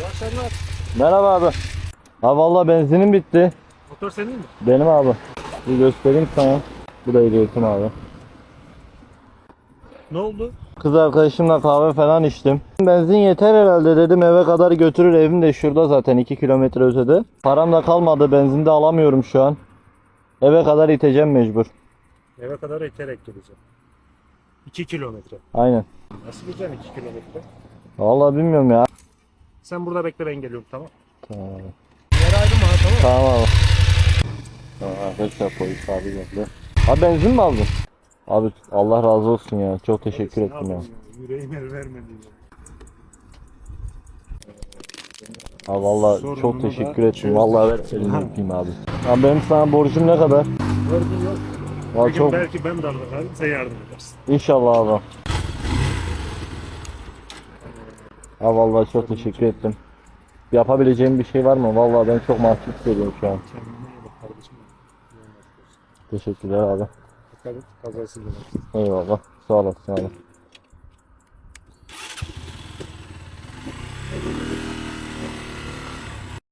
İyi akşamlar. Merhaba abi. Ha valla benzinim bitti. Motor senin mi? Benim abi. Bir göstereyim sana. Bu da ehliyetim abi. Ne oldu? Kız arkadaşımla kahve falan içtim. Benzin yeter herhalde dedim eve kadar götürür evim de şurada zaten 2 kilometre ötede. Param da kalmadı benzin de alamıyorum şu an. Eve kadar iteceğim mecbur. Eve kadar iterek geleceğim. 2 kilometre. Aynen. Nasıl gideceksin 2 kilometre? Vallahi bilmiyorum ya. Sen burada bekle ben geliyorum tamam. Tamam abi. Yer ayrılma ha tamam. Tamam abi. Tamam arkadaşlar polis abi geldi. Abi benzin mi aldın? Abi Allah razı olsun ya. Çok teşekkür Ne ettim ya. yapayım ya? Yüreğim el vermedi ya. Abi valla Sorununu çok da teşekkür ettim. çözdük. Vallahi ver elini öpeyim abi. Abi benim sana borcum ne kadar? Gördün yok. Valla Bir gün çok belki ben de alırım. Sen yardım edersin. İnşallah abi. Ha vallahi çok teşekkür ettim. Yapabileceğim bir şey var mı? Vallahi ben çok mahcup hissediyorum şu an. Kendine iyi bak kardeşim. Yolun açık olsun. Teşekkürler abi. Dikkat et. Kazasız. Eyvallah. Sağ olasın abi.